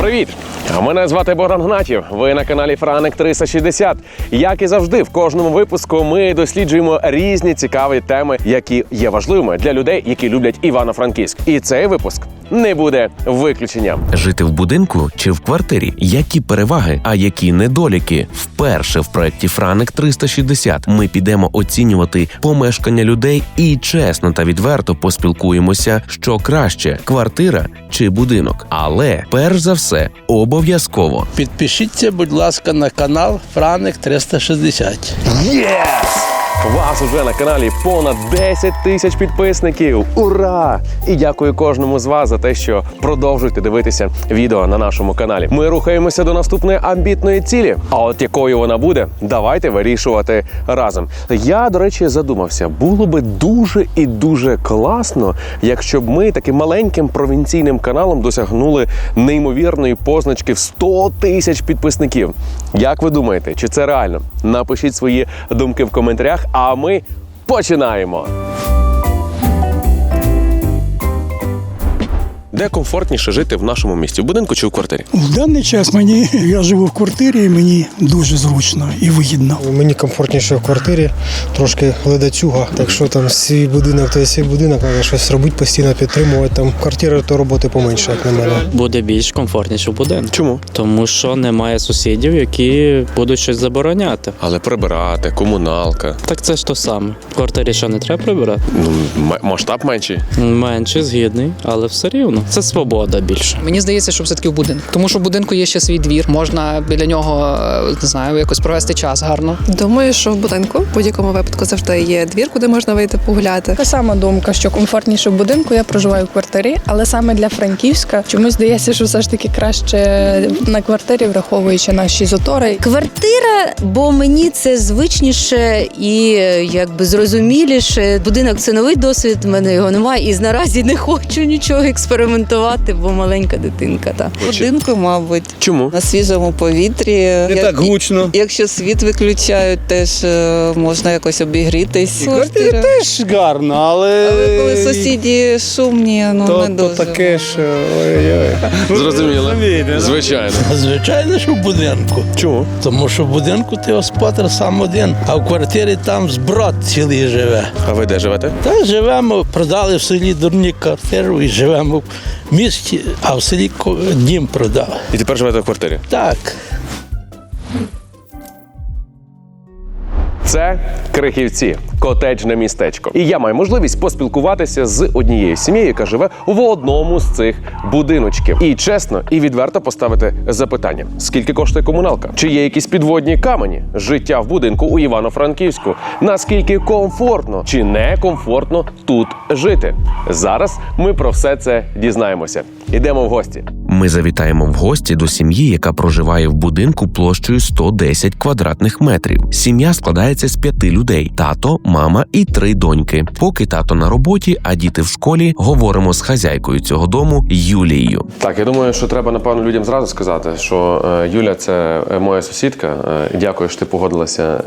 Привіт! Мене звати Богдан Гнатів. Ви на каналі Франик 360. Як і завжди, в кожному випуску ми досліджуємо різні цікаві теми, які є важливими для людей, які люблять Івано-Франківськ. І цей випуск не буде виключенням. Жити в будинку чи в квартирі? Які переваги, а які недоліки? Вперше в проєкті Франик 360 ми підемо оцінювати помешкання людей і чесно та відверто поспілкуємося, що краще квартира чи будинок. Але перш за все, обов'язково. Підпишіться, будь ласка, на канал Франик 360. Вас уже на каналі понад 10 тисяч підписників. Ура! І дякую кожному з вас за те, що продовжуєте дивитися відео на нашому каналі. Ми рухаємося до наступної амбітної цілі. А от якою вона буде, давайте вирішувати разом. Я, до речі, задумався, було би дуже і дуже класно, якщо б ми таким маленьким провінційним каналом досягнули неймовірної позначки в 100 тисяч підписників. Як ви думаєте, чи це реально? Напишіть свої думки в коментарях, а ми починаємо. Де комфортніше жити в нашому місті? В будинку чи в квартирі? В даний час мені я живу в квартирі, і мені дуже зручно і вигідно. Мені комфортніше в квартирі, трошки ледацюга. Так що там свій будинок, то є свій будинок, треба щось робити, постійно підтримувати. Там квартира, то роботи поменше, як на мене. буде більш комфортніше в будинку. Чому? Тому що немає сусідів, які будуть щось забороняти. Але прибирати, комуналка. Так це ж то саме. В квартирі що не треба прибирати? Ну, м- масштаб менший. Менше згідний, але все рівно. Це свобода більше. Мені здається, що все-таки в будинку. Тому що в будинку є ще свій двір, можна біля нього е, не знаю, якось провести час гарно. Думаю, що в будинку в будь-якому випадку завжди є двір, куди можна вийти погуляти. Така сама думка, що комфортніше в будинку. Я проживаю в квартирі, але саме для Франківська чомусь здається, що все ж таки краще на квартирі, враховуючи наші затори. Квартира, бо мені це звичніше і е, якби зрозуміліше. Будинок це новий досвід, в мене його немає, і наразі не хочу нічого експериментувати, бо маленька дитинка. Та будинку, мабуть, Чому? на свіжому повітрі. Не так гучно. Якщо світ виключають, теж е, можна якось обігрітись. Квартира теж гарна, але, Але коли сусіди шумні, ну то, не то дуже. таке ж. ой-ой. Зрозуміло. Розумієте, да? Звичайно. Звичайно, що в будинку. Чому? Тому що в будинку ти господар сам один, а в квартирі там зброд цілий живе. А ви де живете? Та живемо, продали в селі дурні квартиру і живемо в місті, а в селі дім продав. І тепер живете в квартирі. Так. Це Крихівці, котеджне містечко. І я маю можливість поспілкуватися з однією сім'єю, яка живе в одному з цих будиночків. І чесно і відверто поставити запитання: скільки коштує комуналка? Чи є якісь підводні камені? Життя в будинку у Івано-Франківську? Наскільки комфортно чи некомфортно тут жити? Зараз ми про все це дізнаємося. Ідемо в гості. Ми завітаємо в гості до сім'ї, яка проживає в будинку площею 110 квадратних метрів. Сім'я складається з п'яти людей: тато, мама і три доньки. Поки тато на роботі, а діти в школі, говоримо з хазяйкою цього дому Юлією. Так, я думаю, що треба напевно людям зразу сказати, що е, Юля це е, моя сусідка. Е, Дякую, що ти погодилася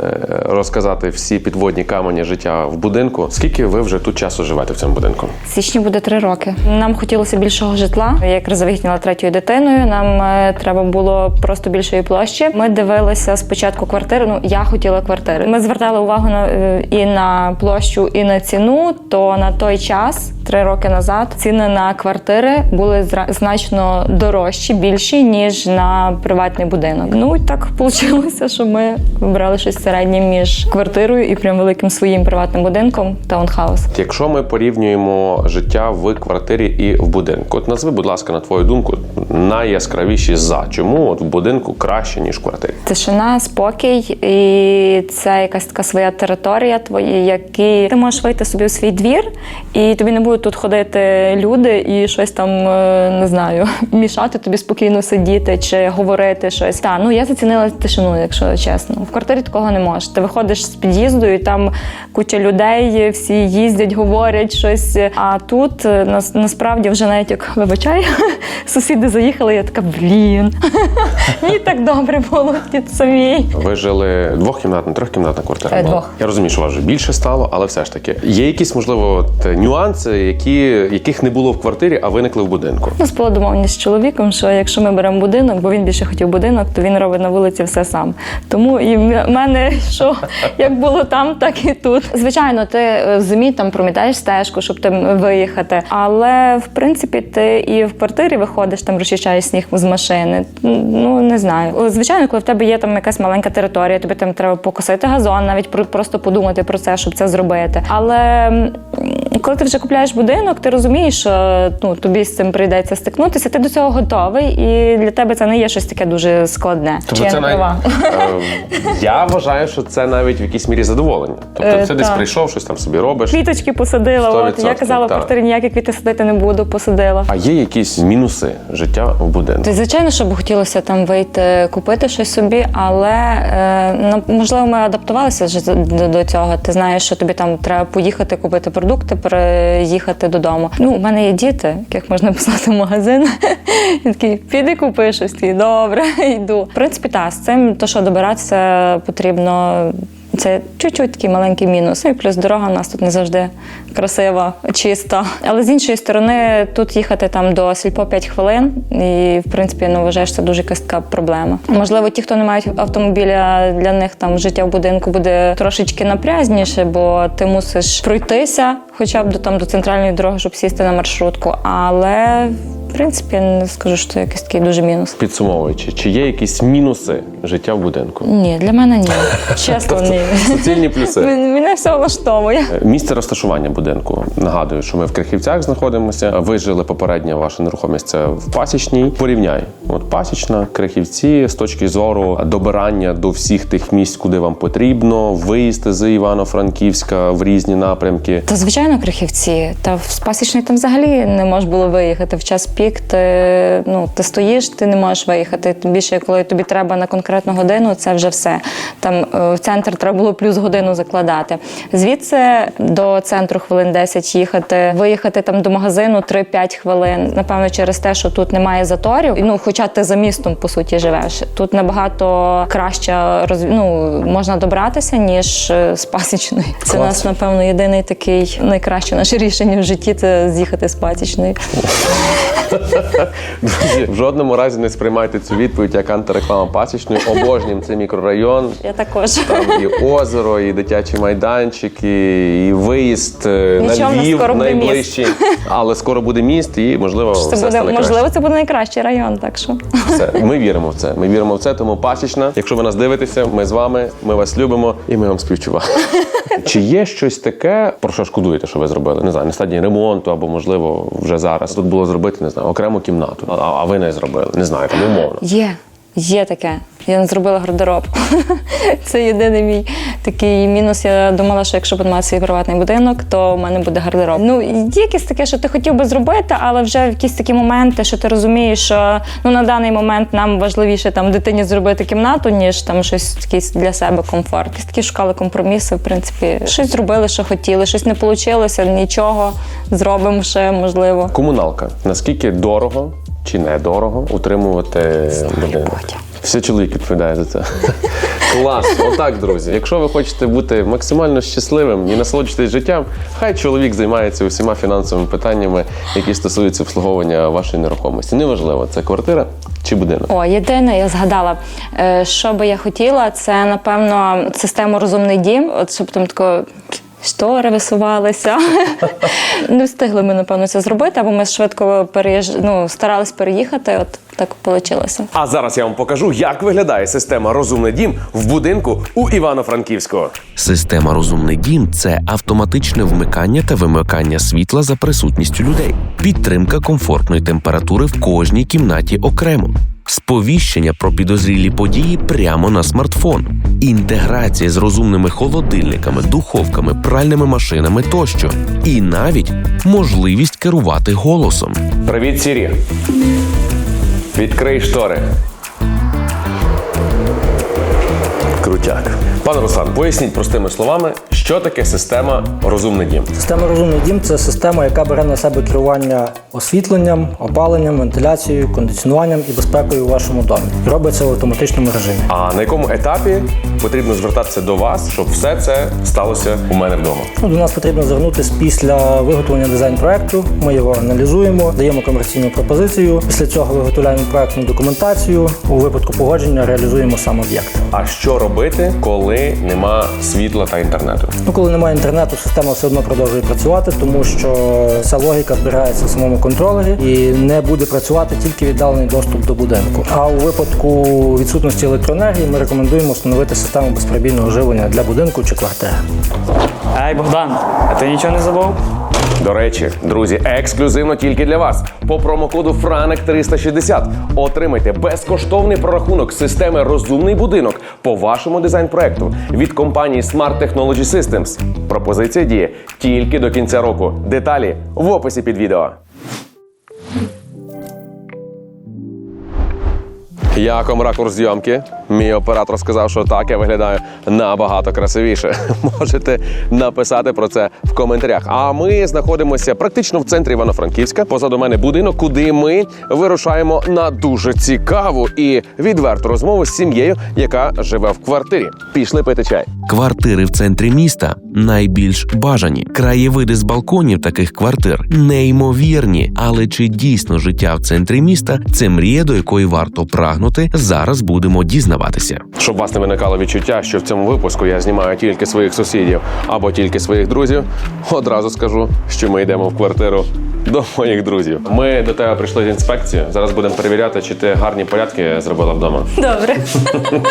розказати всі підводні камені життя в будинку. Скільки ви вже тут часу живете в цьому будинку? В січні буде три роки. Нам хотілося більшого житла. Я якраз завагітніла третьою дитиною. Нам е, треба було просто більшої площі. Ми дивилися спочатку квартири. Ну я хотіла квартири. Ми звертали увагу на е, і на площу, і на ціну. То на той час, три роки назад, ціни на квартири були значно дорожчі, більші ніж на приватний будинок. Ну і так вийшло, що ми вибрали щось середнє між квартирою і прям великим своїм приватним будинком таунхаус. Якщо ми порівнюємо життя в квартирі і в будинку, от назви, будь ласка, на твою думку, найяскравіші за чому от в будинку краще ніж в квартирі? Тишина, спокій, і це якась така своя територія твоя, які ти можеш вийти собі у свій двір, і тобі не будуть тут ходити люди і щось там е, не знаю, мішати тобі спокійно сидіти чи говорити щось. Та ну я зацінила тишину, якщо чесно. В квартирі такого не можеш. Ти виходиш з під'їзду, і там куча людей, всі їздять, говорять щось. А тут е, нас- насправді вже навіть як вибач чай. Сусіди заїхали, я така, блін. Мені так добре було тут самій. Ви жили двохкімнатна, трьохкімнатна квартира? Е, була? двох. Я розумію, що у вас вже більше стало, але все ж таки. Є якісь, можливо, от, нюанси, які, яких не було в квартирі, а виникли в будинку? У нас була домовленість з чоловіком, що якщо ми беремо будинок, бо він більше хотів будинок, то він робить на вулиці все сам. Тому і в мене що як було там, так і тут. Звичайно, ти е, в зимі там промітаєш стежку, щоб там виїхати. Але в принципі ти і в квартирі виходиш, там розчищаєш сніг з машини. Ну не знаю. Звичайно, коли в тебе є там якась маленька територія, тобі там треба покосити газон, навіть про- просто подумати про це, щоб це зробити. Але коли ти вже купляєш будинок, ти розумієш, що ну тобі з цим прийдеться стикнутися. Ти до цього готовий, і для тебе це не є щось таке дуже складне. Чи я не права? Е, я вважаю, що це навіть в якійсь мірі задоволення. Тобто, Е, ти десь прийшов, щось там собі робиш. Квіточки посадила. От я казала, в квартирі ніякі квіти садити не буду, посадила. А є якісь мінуси життя в будинку? Ти звичайно, щоб хотілося там вийти купити щось собі, але е, ну, можливо, ми адаптувалися вже до, до цього. Ти знаєш, що тобі там треба поїхати купити продукти, переїхати додому. Ну, у мене є діти, яких можна послати в магазин. Він такий, піди купи щось. Такий, добре, йду. В принципі, так, з цим то, що добиратися потрібно. Це чуть-чуть такий маленький мінус. Ну і плюс дорога у нас тут не завжди красива, чиста. Але з іншої сторони, тут їхати там до сільпо 5 хвилин, і в принципі ну вважаєш, це дуже якась проблема. Можливо, ті, хто не мають автомобіля, для них там життя в будинку буде трошечки напрязніше, бо ти мусиш пройтися, хоча б до там до центральної дороги, щоб сісти на маршрутку. Але в принципі не скажу, що це якийсь такий дуже мінус. Підсумовуючи, чи є якісь мінуси життя в будинку? Ні, для мене ні. Чесно, ні. Суцільні плюси. Мен- Мене все влаштовує. Місце розташування будинку. Нагадую, що ми в Крихівцях знаходимося. Ви жили попередньо ваша нерухомість це в Пасічній. Порівняй, от Пасічна, Крихівці з точки зору добирання до всіх тих місць, куди вам потрібно, виїзд з Івано-Франківська в різні напрямки. Та звичайно, крихівці. Та в Спасічний там взагалі не можеш було виїхати. В час пік ти, ну, ти стоїш, ти не можеш виїхати. Тим більше, коли тобі треба на конкретну годину, це вже все. Там е, в центр треба було плюс годину закладати. Звідси до центру хвилин 10 їхати, виїхати там до магазину 3-5 хвилин. Напевно, через те, що тут немає заторів. Ну, хоча ти за містом по суті живеш. Тут набагато краще роз... ну, можна добратися, ніж е, з пасічної. Це у нас, напевно, єдиний такий найкраще наше рішення в житті це з'їхати з пасічної. Друзі, в жодному разі не сприймайте цю відповідь як антиреклама пасічної. Обожнюємо цей мікрорайон. Я також. Там і озеро, і дитячий майданчик, і, виїзд е, Нічого, на Львів скоро буде найближчий. Але скоро буде міст, і можливо Це все буде стане краще. це буде найкращий район. Так що Все, ми віримо в це. Ми віримо в це, тому пасічна. Якщо ви нас дивитеся, ми з вами, ми вас любимо і ми вам співчуваємо. Чи є щось таке, про що шкодуєте, що ви зробили? Не знаю, на стадії ремонту або можливо вже зараз тут було зробити не знаю, окрему кімнату, а, а ви не зробили. Не знаю, там умовно. є. Є таке. Я не зробила гардеробку. Це єдиний мій такий мінус. Я думала, що якщо буду мати свій приватний будинок, то в мене буде гардероб. Ну є якесь таке, що ти хотів би зробити, але вже в якісь такі моменти, що ти розумієш, що ну на даний момент нам важливіше там дитині зробити кімнату, ніж там щось якийсь для себе комфорт. Якісь такі шукали компроміси. В принципі, щось зробили, що хотіли, щось не вийшло, нічого зробимо ще можливо. Комуналка. Наскільки дорого чи недорого утримувати будинок? Все чоловік відповідає за це. Клас, отак, друзі. Якщо ви хочете бути максимально щасливим і насолоджуватись життям, хай чоловік займається усіма фінансовими питаннями, які стосуються обслуговування вашої нерухомості. Неважливо, це квартира чи будинок. О, єдине, я згадала, е, що би я хотіла, це напевно систему розумний дім, от щоб там тако. Штори висувалися. Не встигли ми, напевно, це зробити, або ми швидко переїж... ну, старались переїхати. От так вийшло. А зараз я вам покажу, як виглядає система Розумний дім в будинку у Івано-Франківську. Система Розумний дім це автоматичне вмикання та вимикання світла за присутністю людей, підтримка комфортної температури в кожній кімнаті окремо, сповіщення про підозрілі події прямо на смартфон, інтеграція з розумними холодильниками, духовками, пральними машинами тощо, і навіть можливість керувати голосом. Привіт, Сірі. Відкрий штори. Крутяк. Пане Руслан, поясніть простими словами, що таке система розумний дім. Система розумний дім це система, яка бере на себе керування освітленням, опаленням, вентиляцією, кондиціонуванням і безпекою у вашому домі. І робить це в автоматичному режимі. А на якому етапі потрібно звертатися до вас, щоб все це сталося у мене вдома? Ну, до нас потрібно звернутися після виготовлення дизайн-проекту. Ми його аналізуємо, даємо комерційну пропозицію. Після цього виготовляємо проектну документацію. У випадку погодження реалізуємо сам об'єкт. А що робити, коли нема світла та інтернету? Ну, коли немає інтернету, система все одно продовжує працювати, тому що ця логіка збирається в самому контролері і не буде працювати тільки віддалений доступ до будинку. А у випадку відсутності електроенергії ми рекомендуємо встановити систему безперебійного живлення для будинку чи квартири. Ей, Богдан, а ти нічого не забув? До речі, друзі, ексклюзивно тільки для вас. По промокоду Франек 360 отримайте безкоштовний прорахунок системи Розумний будинок по вашому дизайн-проекту від компанії Smart Technology Systems. Пропозиція діє тільки до кінця року. Деталі в описі під відео. Вам ракурс зйомки? Мій оператор сказав, що так я виглядаю набагато красивіше. Можете написати про це в коментарях. А ми знаходимося практично в центрі Івано-Франківська. Позаду мене будинок, куди ми вирушаємо на дуже цікаву і відверту розмову з сім'єю, яка живе в квартирі. Пішли пити чай. Квартири в центрі міста найбільш бажані. Краєвиди з балконів таких квартир неймовірні. Але чи дійсно життя в центрі міста це мрія, до якої варто прагнути? Зараз будемо дізнаватися. Щоб вас не виникало відчуття, що в цьому випуску я знімаю тільки своїх сусідів або тільки своїх друзів, одразу скажу, що ми йдемо в квартиру до моїх друзів. Ми до тебе прийшли з інспекцією. Зараз будемо перевіряти, чи ти гарні порядки зробила вдома. Добре.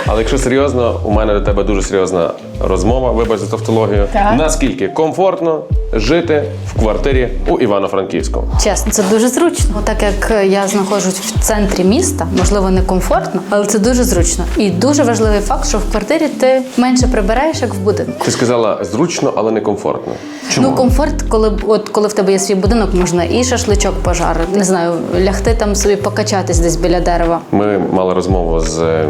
Але якщо серйозно, у мене до тебе дуже серйозна розмова. Вибач за тавтологію. Так. Наскільки комфортно жити в квартирі у Івано-Франківську? Чесно, це дуже зручно. Так як я знаходжусь в центрі міста, можливо, не комфортно, але це дуже зручно. І дуже важливий факт, що в квартирі ти менше прибираєш, як в будинку. Ти сказала зручно, але не комфортно. Чому? Ну, комфорт, коли от коли в тебе є свій будинок, можна і шашличок пожарити, не знаю, лягти там собі покачатись десь біля дерева. Ми мали розмову з е,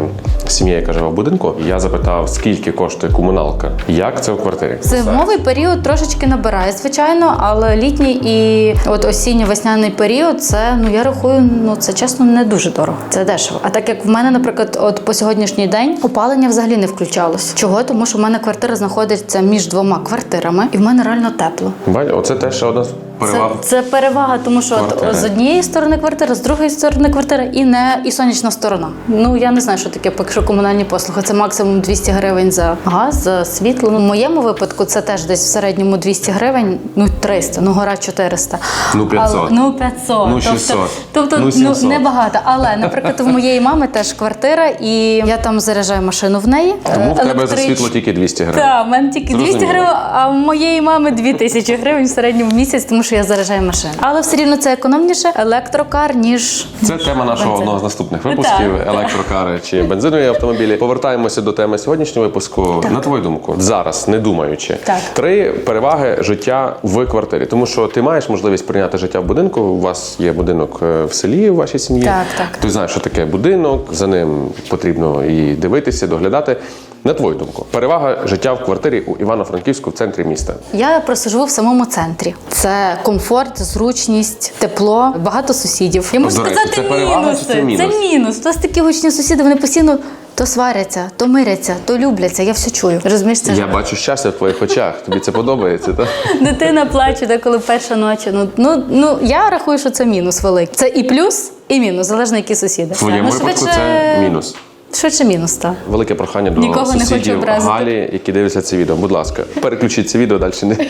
сім'єю, яка живе в будинку. Я запитав, скільки коштує комуналка. Як це в квартирі? Зимовий період трошечки набирає, звичайно, але літній і от осінньо-весняний період це ну я рахую, ну це чесно не дуже дорого. Це дешево. А так як в мене, наприклад, от по сьогоднішній день опалення взагалі не включалось. Чого? Тому що в мене квартира знаходиться між двома квартирами, і в мене реально тепло. Бать, оце теж одна з переваг. Це, це перевага, тому що от, з однієї сторони квартира, з другої сторони квартира і не і сонячна сторона. Ну я не знаю, що таке поки що комунальні послуги. Це максимум 200 гривень за газ, за світло. Ну, в моєму випадку це теж десь в середньому 200 гривень, ну 300, ну гора 400. Ну, 500. Але, ну 500. Ну, 600. Тобто, тобто Ну, ну, небагато. Але, наприклад, у моєї мами теж квартира, і я там заряджаю машину в неї. Тому в Е, тебе за світло тільки 200 гривень. так, в мене тільки 200 гривень, а в моєї мами 2000 гривень в середньому в місяць, тому що я заряджаю машину. Але все рівно це економніше електрокар, ніж Це тема нашого Бензин. одного з наступних випусків: Так. електрокари чи бензинові автомобілі. Повертаємося до теми сьогоднішнього випуску. На твою думку, зараз не думаючи, Так. три переваги життя в квартирі. Тому що ти маєш можливість прийняти життя в будинку. У вас є будинок е, в селі в вашій сім'ї. Так, так. Ти знаєш, що таке будинок. За ним потрібно і дивитися, доглядати. На твою думку, перевага життя в квартирі у Івано-Франківську в центрі міста. Я просто живу в самому центрі. Це комфорт, зручність, тепло, багато сусідів. Я можу сказати це перевага мінуси. це мінус? Це мінус. У нас такі гучні сусіди, вони постійно то сваряться, то миряться, то любляться. Я все чую. Розумієш, це Я бачу щастя в твоїх очах. Тобі це подобається, так? дитина плаче, деколи перша ночі. Ну ну ну я рахую, що це мінус великий. Це і плюс, і мінус, залежно які сусіди. В твоєму випадку швидше- це мінус. Швидше мінус, так. Велике прохання до Нікого не хочу сусідів образити. Галі, які дивляться це відео. Будь ласка, переключіть це відео, далі не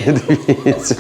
дивіться.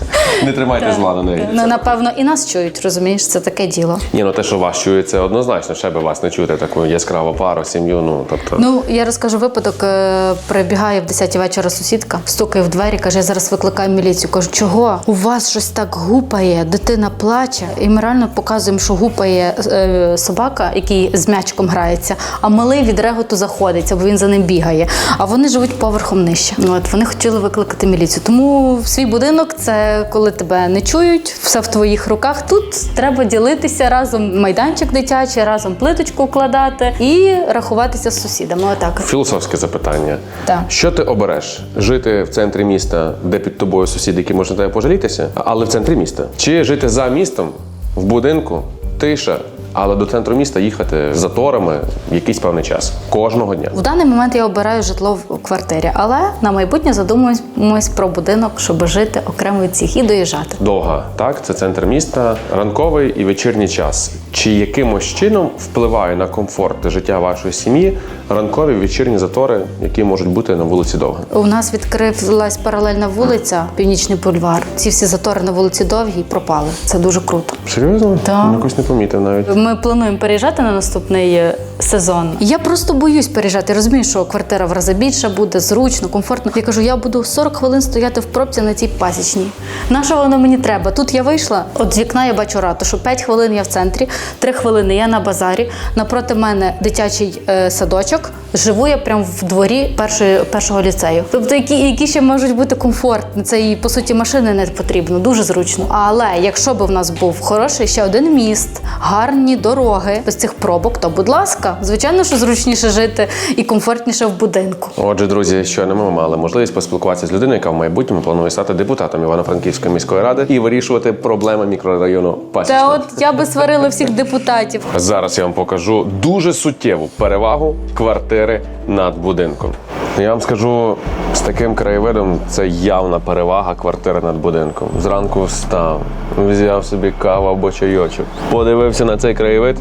Не тримайте зла на неї. Ну напевно і нас чують, розумієш, це таке діло. Ні, ну те, що вас чує, це однозначно. Ще би вас не чути таку яскраву пару, сім'ю. Ну тобто. Ну я розкажу випадок. е, Прибігає в 10 вечора сусідка, стукає в двері, каже: я зараз викликаю міліцію. Кажу, чого? У вас щось так гупає, дитина плаче. І ми реально показуємо, що гупає е, собака, який з м'ячиком грається, а малий від реготу заходиться, бо він за ним бігає. А вони живуть поверхом нижче. Ну, От вони хотіли викликати міліцію. Тому свій будинок це коли тебе не чують, все в твоїх руках. Тут треба ділитися разом майданчик дитячий, разом плиточку вкладати і рахуватися з сусідами. Отак. Філософське запитання. Так. Що ти обереш? Жити в центрі міста, де під тобою сусіди, які можуть на тебе пожалітися, але в центрі міста? Чи жити за містом, в будинку, тиша, але до центру міста їхати заторами якийсь певний час кожного дня? В даний момент я обираю житло в квартирі, але на майбутнє задумуємось про будинок, щоб жити окремо від всіх і доїжджати. Довга, так, це центр міста, ранковий і вечірній час. Чи якимось чином впливає на комфорт життя вашої сім'ї ранкові вечірні затори, які можуть бути на вулиці Довга? У нас відкрилась паралельна вулиця, північний бульвар. Ці всі затори на вулиці довгі пропали. Це дуже круто. Серйозно? Так. Якось не помітив навіть. Ми плануємо переїжджати на наступний е, сезон. Я просто боюсь переїжджати. Розумію, що квартира в рази більша буде, зручно, комфортно. Я кажу, я буду 40 хвилин стояти в пробці на цій пасічній. На що воно мені треба? Тут я вийшла, от з вікна я бачу рату, що 5 хвилин я в центрі, 3 хвилини я на базарі. Напроти мене дитячий е, садочок. Живу я прямо в дворі першої, першого ліцею. Тобто, які, які ще можуть бути комфортні. Це і по суті машини не потрібно, дуже зручно. Але якщо б в нас був хороший ще один міст, гарні дороги без цих пробок, то будь ласка, звичайно, що зручніше жити і комфортніше в будинку. Отже, друзі, щойно ми мали можливість поспілкуватися з людиною, яка в майбутньому планує стати депутатом Івано-Франківської міської ради і вирішувати проблеми мікрорайону Пасічна. Та от я би сварила всіх депутатів. Зараз я вам покажу дуже суттєву перевагу квартири над будинком. Я вам скажу, з таким краєвидом це явна перевага квартири над будинком. Зранку встав, взяв собі каву або чайочок, подивився на цей краєвид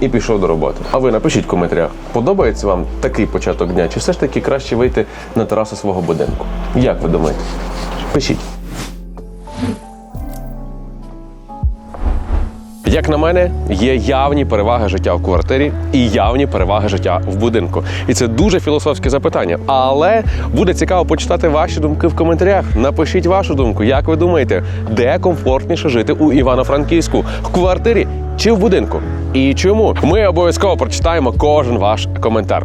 і пішов до роботи. А ви напишіть в коментарях, подобається вам такий початок дня, чи все ж таки краще вийти на терасу свого будинку? Як ви думаєте? Пишіть. Як на мене, є явні переваги життя в квартирі і явні переваги життя в будинку. І це дуже філософське запитання. Але буде цікаво почитати ваші думки в коментарях. Напишіть вашу думку, як ви думаєте, де комфортніше жити у Івано-Франківську в квартирі чи в будинку? І чому? Ми обов'язково прочитаємо кожен ваш коментар.